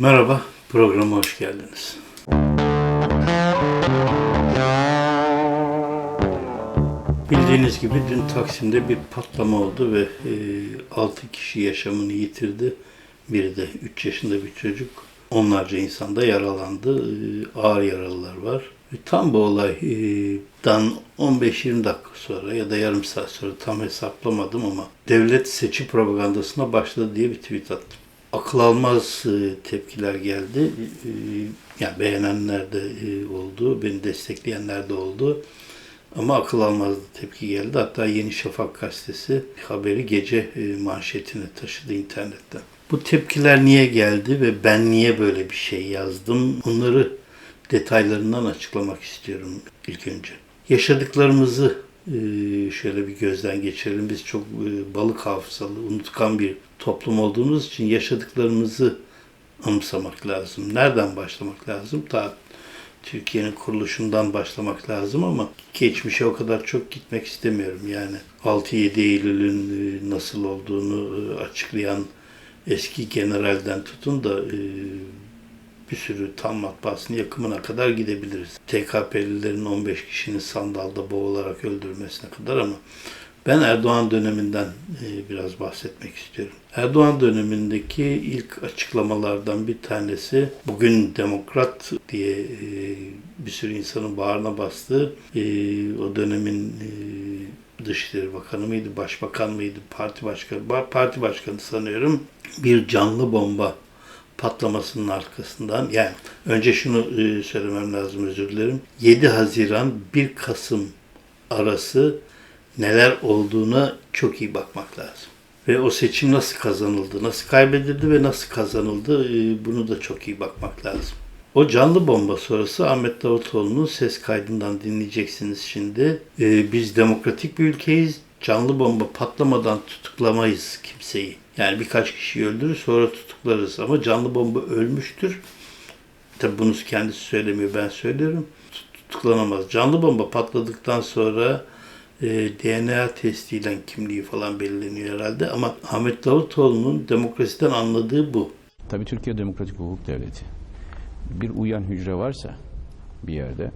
Merhaba, programa hoş geldiniz. Bildiğiniz gibi dün Taksim'de bir patlama oldu ve e, 6 kişi yaşamını yitirdi. Biri de 3 yaşında bir çocuk. Onlarca insan da yaralandı. E, ağır yaralılar var. Ve tam bu olaydan 15-20 dakika sonra ya da yarım saat sonra tam hesaplamadım ama devlet seçim propagandasına başladı diye bir tweet attım akıl almaz e, tepkiler geldi. E, Yani beğenenler de e, oldu, beni destekleyenler de oldu. Ama akıl almaz tepki geldi. Hatta Yeni Şafak gazetesi haberi gece manşetine taşıdı internetten. Bu tepkiler niye geldi ve ben niye böyle bir şey yazdım? Onları detaylarından açıklamak istiyorum ilk önce. Yaşadıklarımızı şöyle bir gözden geçirelim. Biz çok balık hafızalı, unutkan bir toplum olduğumuz için yaşadıklarımızı anımsamak lazım. Nereden başlamak lazım? Ta Türkiye'nin kuruluşundan başlamak lazım ama geçmişe o kadar çok gitmek istemiyorum. Yani 6-7 Eylül'ün nasıl olduğunu açıklayan eski generalden tutun da bir sürü tam matbaasının yakımına kadar gidebiliriz. TKP'lilerin 15 kişinin sandalda boğularak öldürmesine kadar ama ben Erdoğan döneminden e, biraz bahsetmek istiyorum. Erdoğan dönemindeki ilk açıklamalardan bir tanesi bugün demokrat diye e, bir sürü insanın bağrına bastığı e, o dönemin Dışişleri Bakanı mıydı, Başbakan mıydı, parti başkanı, parti başkanı sanıyorum bir canlı bomba patlamasının arkasından yani önce şunu söylemem lazım özür dilerim. 7 Haziran 1 Kasım arası neler olduğuna çok iyi bakmak lazım. Ve o seçim nasıl kazanıldı, nasıl kaybedildi ve nasıl kazanıldı e, bunu da çok iyi bakmak lazım. O canlı bomba sonrası Ahmet Davutoğlu'nun ses kaydından dinleyeceksiniz şimdi. E, biz demokratik bir ülkeyiz. Canlı bomba patlamadan tutuklamayız kimseyi. Yani birkaç kişiyi öldürür sonra tutuklarız ama canlı bomba ölmüştür. Tabi bunu kendisi söylemiyor ben söylüyorum. Tutuklanamaz. Canlı bomba patladıktan sonra e, DNA testiyle kimliği falan belirleniyor herhalde ama Ahmet Davutoğlu'nun demokrasiden anladığı bu. Tabii Türkiye demokratik hukuk devleti. Bir uyan hücre varsa bir yerde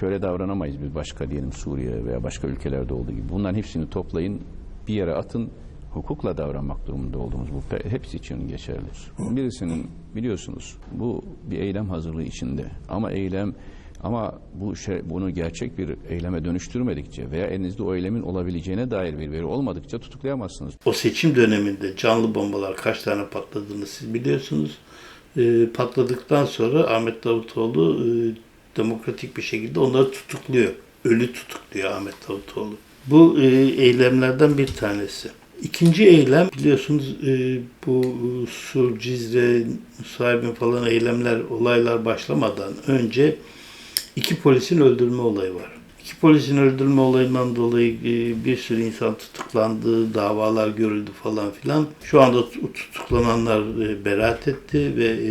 şöyle davranamayız biz başka diyelim Suriye veya başka ülkelerde olduğu gibi. Bunların hepsini toplayın bir yere atın hukukla davranmak durumunda olduğumuz bu hepsi için geçerlidir. Birisinin biliyorsunuz bu bir eylem hazırlığı içinde ama eylem ama bu şey, bunu gerçek bir eyleme dönüştürmedikçe veya elinizde o eylemin olabileceğine dair bir veri olmadıkça tutuklayamazsınız. O seçim döneminde canlı bombalar kaç tane patladığını siz biliyorsunuz. E, patladıktan sonra Ahmet Davutoğlu e, demokratik bir şekilde onları tutukluyor. Ölü tutukluyor Ahmet Davutoğlu. Bu e, eylemlerden bir tanesi. İkinci eylem biliyorsunuz e, bu Sur, Cizre, Nusaybin falan eylemler, olaylar başlamadan önce iki polisin öldürme olayı var. İki polisin öldürme olayından dolayı e, bir sürü insan tutuklandı, davalar görüldü falan filan. Şu anda tutuklananlar e, beraat etti ve e,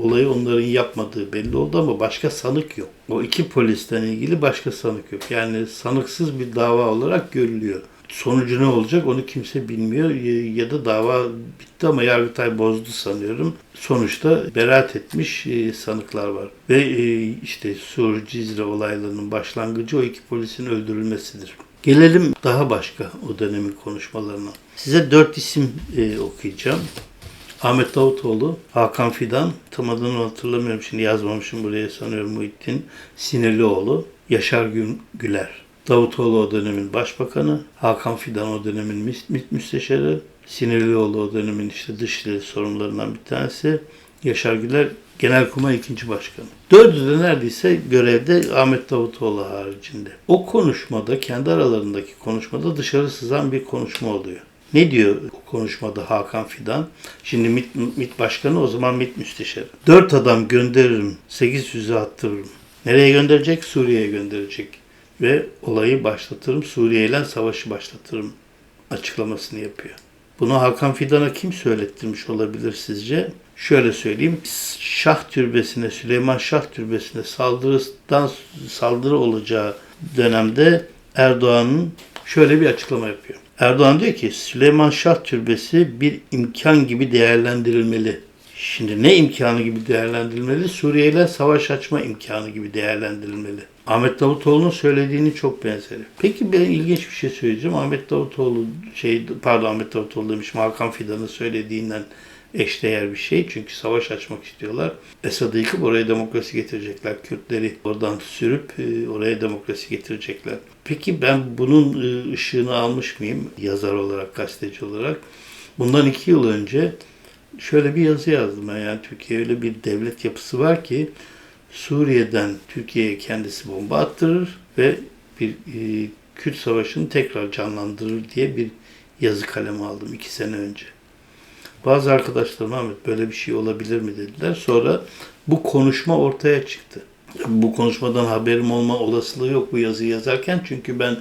olayı onların yapmadığı belli oldu ama başka sanık yok. O iki polisten ilgili başka sanık yok. Yani sanıksız bir dava olarak görülüyor sonucu ne olacak onu kimse bilmiyor ya da dava bitti ama Yargıtay bozdu sanıyorum. Sonuçta beraat etmiş e, sanıklar var. Ve e, işte Sur Cizre olaylarının başlangıcı o iki polisin öldürülmesidir. Gelelim daha başka o dönemin konuşmalarına. Size dört isim e, okuyacağım. Ahmet Davutoğlu, Hakan Fidan, tam adını hatırlamıyorum şimdi yazmamışım buraya sanıyorum Muhittin Sinirlioğlu, Yaşar Güler. Davutoğlu o dönemin başbakanı, Hakan Fidan o dönemin MİT müsteşarı, Sinirlioğlu o dönemin işte dışişleri sorumlularından bir tanesi, Yaşar Güler Genelkurmay ikinci başkanı. Dördü de neredeyse görevde Ahmet Davutoğlu haricinde. O konuşmada, kendi aralarındaki konuşmada dışarı sızan bir konuşma oluyor. Ne diyor o konuşmada Hakan Fidan? Şimdi MİT, MİT başkanı o zaman MİT müsteşarı. Dört adam gönderirim, sekiz füze attırırım. Nereye gönderecek? Suriye'ye gönderecek ve olayı başlatırım, Suriye ile savaşı başlatırım açıklamasını yapıyor. Bunu Hakan Fidan'a kim söylettirmiş olabilir sizce? Şöyle söyleyeyim. Şah Türbesi'ne, Süleyman Şah Türbesi'ne saldırıdan saldırı olacağı dönemde Erdoğan'ın şöyle bir açıklama yapıyor. Erdoğan diyor ki Süleyman Şah Türbesi bir imkan gibi değerlendirilmeli. Şimdi ne imkanı gibi değerlendirilmeli? Suriye ile savaş açma imkanı gibi değerlendirilmeli. Ahmet Davutoğlu'nun söylediğini çok benzeri. Peki ben ilginç bir şey söyleyeceğim. Ahmet Davutoğlu şey pardon Ahmet Davutoğlu demişim Hakan Fidan'ın söylediğinden eşdeğer bir şey. Çünkü savaş açmak istiyorlar. Esad'ı yıkıp oraya demokrasi getirecekler. Kürtleri oradan sürüp e, oraya demokrasi getirecekler. Peki ben bunun e, ışığını almış mıyım yazar olarak, gazeteci olarak? Bundan iki yıl önce şöyle bir yazı yazdım. Yani Türkiye öyle bir devlet yapısı var ki Suriye'den Türkiye'ye kendisi bomba attırır ve bir e, Kürt Savaşı'nı tekrar canlandırır diye bir yazı kalemi aldım iki sene önce. Bazı arkadaşlarım Ahmet böyle bir şey olabilir mi dediler. Sonra bu konuşma ortaya çıktı. Bu konuşmadan haberim olma olasılığı yok bu yazıyı yazarken. Çünkü ben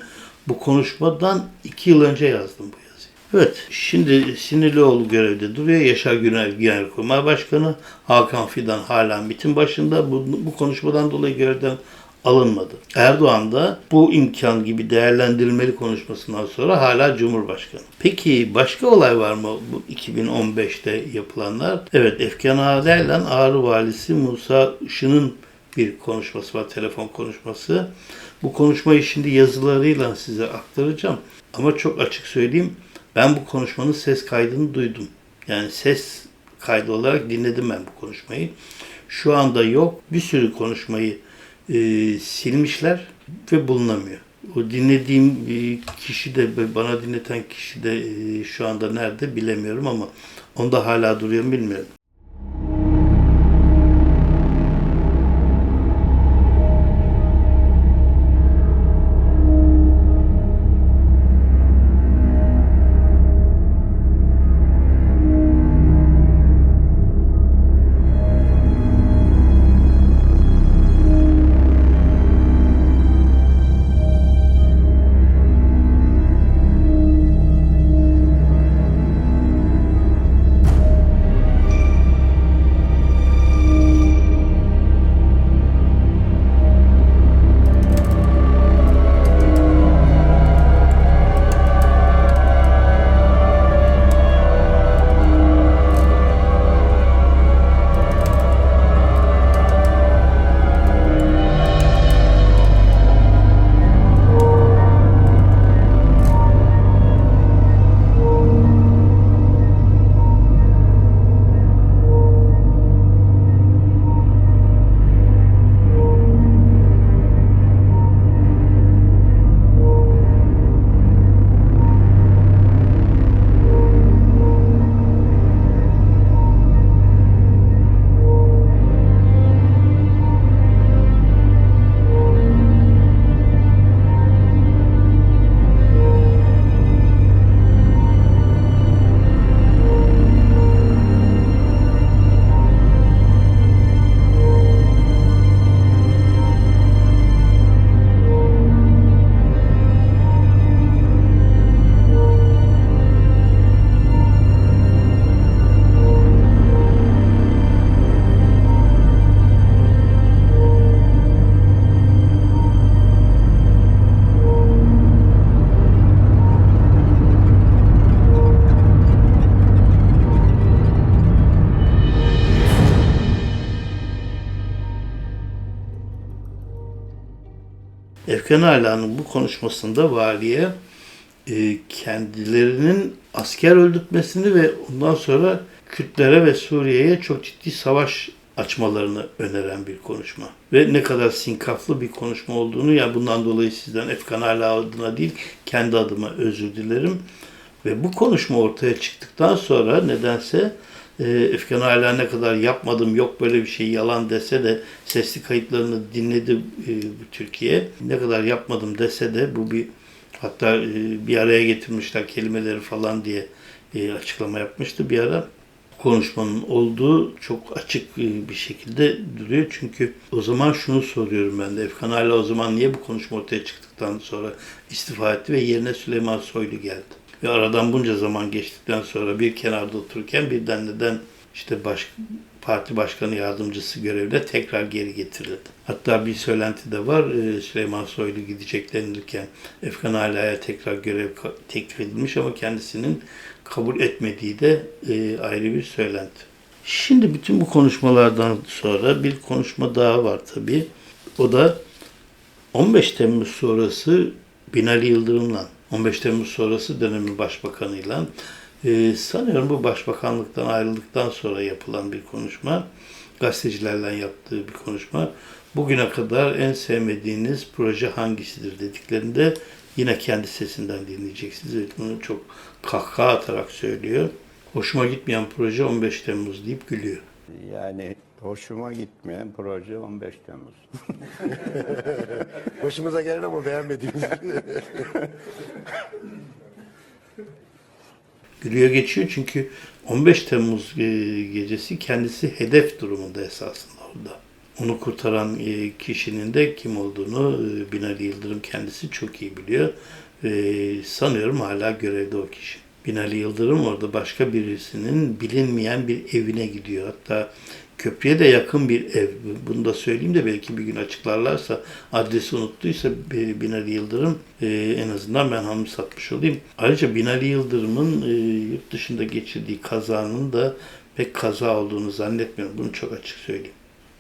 bu konuşmadan iki yıl önce yazdım bu yazıyı. Evet, şimdi Sinirlioğlu görevde duruyor. Yaşar Günel Genelkurmay Başkanı. Hakan Fidan hala MİT'in başında. Bu, bu konuşmadan dolayı görevden alınmadı. Erdoğan da bu imkan gibi değerlendirilmeli konuşmasından sonra hala Cumhurbaşkanı. Peki başka olay var mı bu 2015'te yapılanlar? Evet Efkan Ağa'yla Ağrı Valisi Musa Işın'ın bir konuşması var, telefon konuşması. Bu konuşmayı şimdi yazılarıyla size aktaracağım. Ama çok açık söyleyeyim, ben bu konuşmanın ses kaydını duydum. Yani ses kaydı olarak dinledim ben bu konuşmayı. Şu anda yok. Bir sürü konuşmayı e, silmişler ve bulunamıyor. O dinlediğim kişi de bana dinleten kişi de e, şu anda nerede bilemiyorum ama onda hala duruyor mu bilmiyorum. Ala'nın bu konuşmasında valiye e, kendilerinin asker öldürtmesini ve ondan sonra Kürtlere ve Suriye'ye çok ciddi savaş açmalarını öneren bir konuşma. Ve ne kadar sinkaflı bir konuşma olduğunu yani bundan dolayı sizden Efkan Ala adına değil kendi adıma özür dilerim. Ve bu konuşma ortaya çıktıktan sonra nedense Efkan hala ne kadar yapmadım yok böyle bir şey yalan dese de sesli kayıtlarını dinledi e, Türkiye. Ne kadar yapmadım dese de bu bir hatta e, bir araya getirmişler kelimeleri falan diye e, açıklama yapmıştı bir ara. Konuşmanın olduğu çok açık e, bir şekilde duruyor. Çünkü o zaman şunu soruyorum ben de. Efkan hala o zaman niye bu konuşma ortaya çıktıktan sonra istifa etti ve yerine Süleyman Soylu geldi. Ve aradan bunca zaman geçtikten sonra bir kenarda otururken birden neden işte baş, parti başkanı yardımcısı görevine tekrar geri getirildi. Hatta bir söylenti de var e, Süleyman Soylu gidecek denilirken Efkan Ala'ya tekrar görev teklif edilmiş ama kendisinin kabul etmediği de e, ayrı bir söylenti. Şimdi bütün bu konuşmalardan sonra bir konuşma daha var tabii. O da 15 Temmuz sonrası Binali Yıldırım'la, 15 Temmuz sonrası dönemin başbakanıyla e, sanıyorum bu başbakanlıktan ayrıldıktan sonra yapılan bir konuşma, gazetecilerle yaptığı bir konuşma. Bugüne kadar en sevmediğiniz proje hangisidir dediklerinde yine kendi sesinden dinleyeceksiniz. Bunu çok kahkaha atarak söylüyor. Hoşuma gitmeyen proje 15 Temmuz deyip gülüyor. Yani hoşuma gitmeyen proje 15 Temmuz. Başımıza gelen ama beğenmediğimiz. Gülüyor geçiyor çünkü 15 Temmuz e, gecesi kendisi hedef durumunda esasında orada. Onu kurtaran e, kişinin de kim olduğunu e, Binali Yıldırım kendisi çok iyi biliyor. Sanıyorum hala görevde o kişi. Binali Yıldırım orada başka birisinin bilinmeyen bir evine gidiyor. Hatta köprüye de yakın bir ev. Bunu da söyleyeyim de belki bir gün açıklarlarsa adresi unuttuysa Binali Yıldırım e, en azından ben hanım satmış olayım. Ayrıca Binali Yıldırım'ın e, yurt dışında geçirdiği kazanın da pek kaza olduğunu zannetmiyorum. Bunu çok açık söyleyeyim.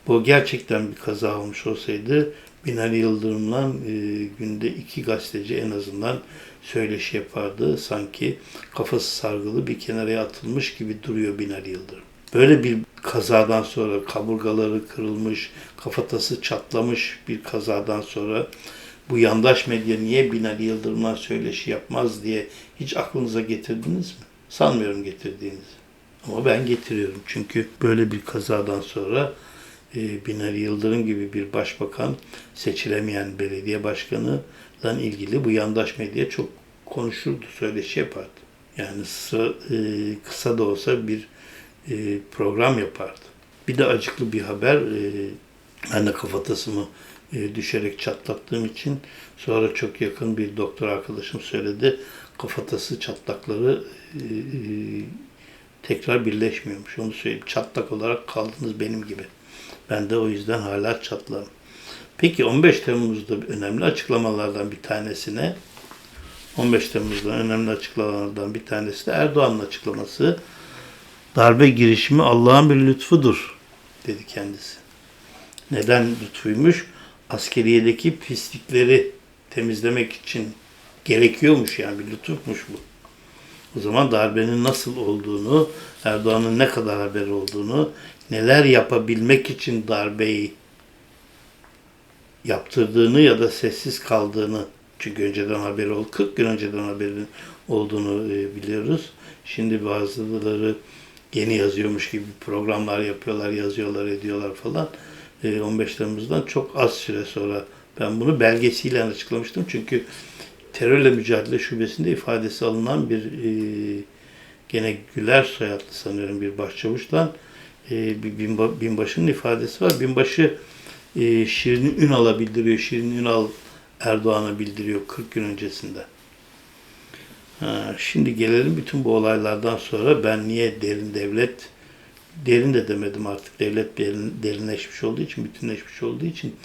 Bu gerçekten bir kaza olmuş olsaydı Binali Yıldırım'la e, günde iki gazeteci en azından söyleşi yapardı. Sanki kafası sargılı bir kenara atılmış gibi duruyor Binali Yıldırım. Böyle bir kazadan sonra kaburgaları kırılmış, kafatası çatlamış bir kazadan sonra bu yandaş medya niye Binali Yıldırım'la söyleşi yapmaz diye hiç aklınıza getirdiniz mi? Sanmıyorum getirdiğinizi. Ama ben getiriyorum. Çünkü böyle bir kazadan sonra e, Binali Yıldırım gibi bir başbakan seçilemeyen belediye başkanıyla ilgili bu yandaş medya çok konuşurdu, söyleşi yapardı. Yani sıra, e, kısa da olsa bir e, program yapardı. Bir de acıklı bir haber. E, ben de kafatasımı e, düşerek çatlattığım için sonra çok yakın bir doktor arkadaşım söyledi. Kafatası çatlakları e, e, tekrar birleşmiyormuş. Onu söyleyeyim. Çatlak olarak kaldınız benim gibi. Ben de o yüzden hala çatlarım. Peki 15 Temmuz'da önemli açıklamalardan bir tanesine 15 Temmuz'da önemli açıklamalardan bir tanesi de Erdoğan'ın açıklaması. Darbe girişimi Allah'ın bir lütfudur dedi kendisi. Neden lütfuymuş? Askeriyedeki pislikleri temizlemek için gerekiyormuş yani bir lütufmuş bu. O zaman darbenin nasıl olduğunu, Erdoğan'ın ne kadar haberi olduğunu, neler yapabilmek için darbeyi yaptırdığını ya da sessiz kaldığını çünkü önceden haberi ol 40 gün önceden haberin olduğunu e, biliyoruz. Şimdi bazıları yeni yazıyormuş gibi programlar yapıyorlar, yazıyorlar, ediyorlar falan. E, 15 Temmuz'dan çok az süre sonra ben bunu belgesiyle açıklamıştım. Çünkü terörle mücadele şubesinde ifadesi alınan bir e, gene Güler soyadlı sanıyorum bir başçavuşla e, binbaşının ifadesi var. Binbaşı e, Şirin Ünal'a bildiriyor. Şirin Ünal Erdoğan'a bildiriyor 40 gün öncesinde. Ha, şimdi gelelim bütün bu olaylardan sonra ben niye derin devlet derin de demedim artık devlet derin, derinleşmiş olduğu için bütünleşmiş olduğu için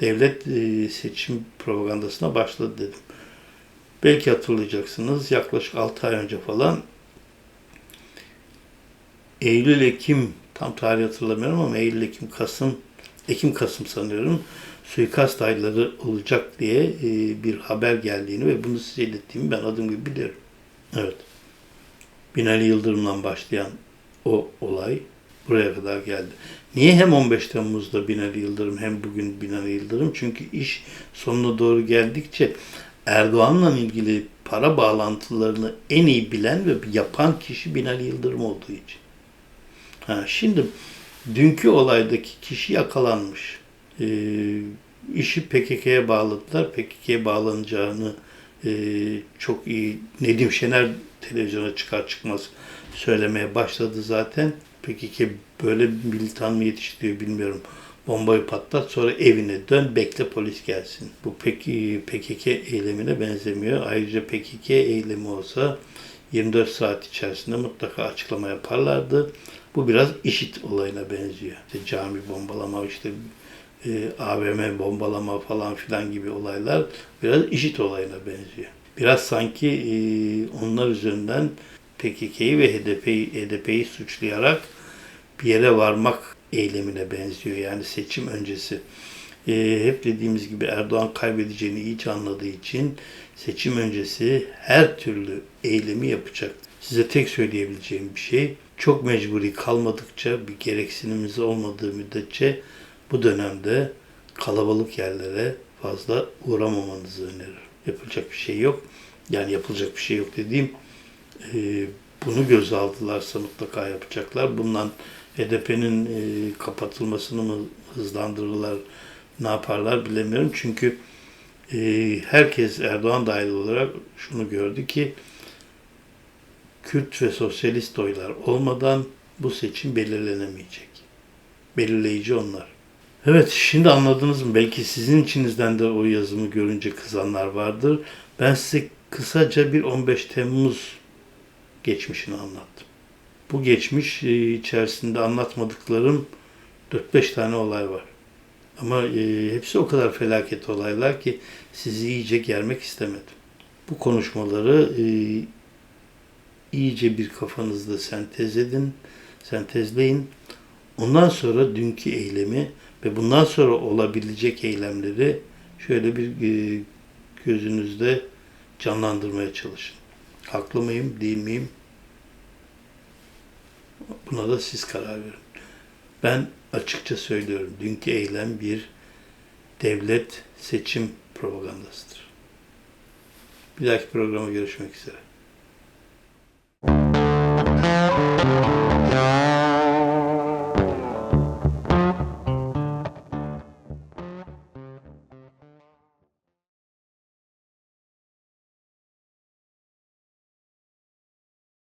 devlet e, seçim propagandasına başladı dedim. Belki hatırlayacaksınız yaklaşık 6 ay önce falan Eylül Ekim tam tarih hatırlamıyorum ama Eylül Ekim Kasım Ekim Kasım sanıyorum suikast ayları olacak diye e, bir haber geldiğini ve bunu size ilettiğimi ben adım gibi biliyorum. Evet. Binali Yıldırım'dan başlayan o olay buraya kadar geldi. Niye hem 15 Temmuz'da Binali Yıldırım hem bugün Binali Yıldırım? Çünkü iş sonuna doğru geldikçe Erdoğan'la ilgili para bağlantılarını en iyi bilen ve yapan kişi Binali Yıldırım olduğu için. Ha, şimdi dünkü olaydaki kişi yakalanmış. Ee, işi PKK'ya bağladılar. PKK'ya bağlanacağını e, çok iyi Nedim Şener televizyona çıkar çıkmaz söylemeye başladı zaten. PKK böyle militan mı yetiştiriyor bilmiyorum. Bombayı patlat sonra evine dön bekle polis gelsin. Bu pek PKK eylemine benzemiyor. Ayrıca PKK eylemi olsa 24 saat içerisinde mutlaka açıklama yaparlardı. Bu biraz işit olayına benziyor. İşte cami bombalama, işte e, AVM bombalama falan filan gibi olaylar biraz işit olayına benziyor. Biraz sanki e, onlar üzerinden PKK'yı ve HDP'yi HDP'yi suçlayarak bir yere varmak eylemine benziyor. Yani seçim öncesi. Ee, hep dediğimiz gibi Erdoğan kaybedeceğini iyice anladığı için seçim öncesi her türlü eylemi yapacak. Size tek söyleyebileceğim bir şey çok mecburi kalmadıkça bir gereksinimiz olmadığı müddetçe bu dönemde kalabalık yerlere fazla uğramamanızı öneririm. Yapılacak bir şey yok. Yani yapılacak bir şey yok dediğim e, bunu göze aldılarsa mutlaka yapacaklar. Bundan HDP'nin e, kapatılmasını mı hızlandırırlar, ne yaparlar bilemiyorum. Çünkü e, herkes Erdoğan dahil olarak şunu gördü ki Kürt ve sosyalist oylar olmadan bu seçim belirlenemeyecek. Belirleyici onlar. Evet şimdi anladınız mı? Belki sizin içinizden de o yazımı görünce kızanlar vardır. Ben size kısaca bir 15 Temmuz geçmişini anlattım. Bu geçmiş e, içerisinde anlatmadıklarım 4-5 tane olay var. Ama e, hepsi o kadar felaket olaylar ki sizi iyice germek istemedim. Bu konuşmaları e, iyice bir kafanızda sentez edin, sentezleyin. Ondan sonra dünkü eylemi ve bundan sonra olabilecek eylemleri şöyle bir e, gözünüzde canlandırmaya çalışın. Haklı mıyım, değil miyim? Buna da siz karar verin. Ben açıkça söylüyorum. Dünkü eylem bir devlet seçim propagandasıdır. Bir dahaki programa görüşmek üzere.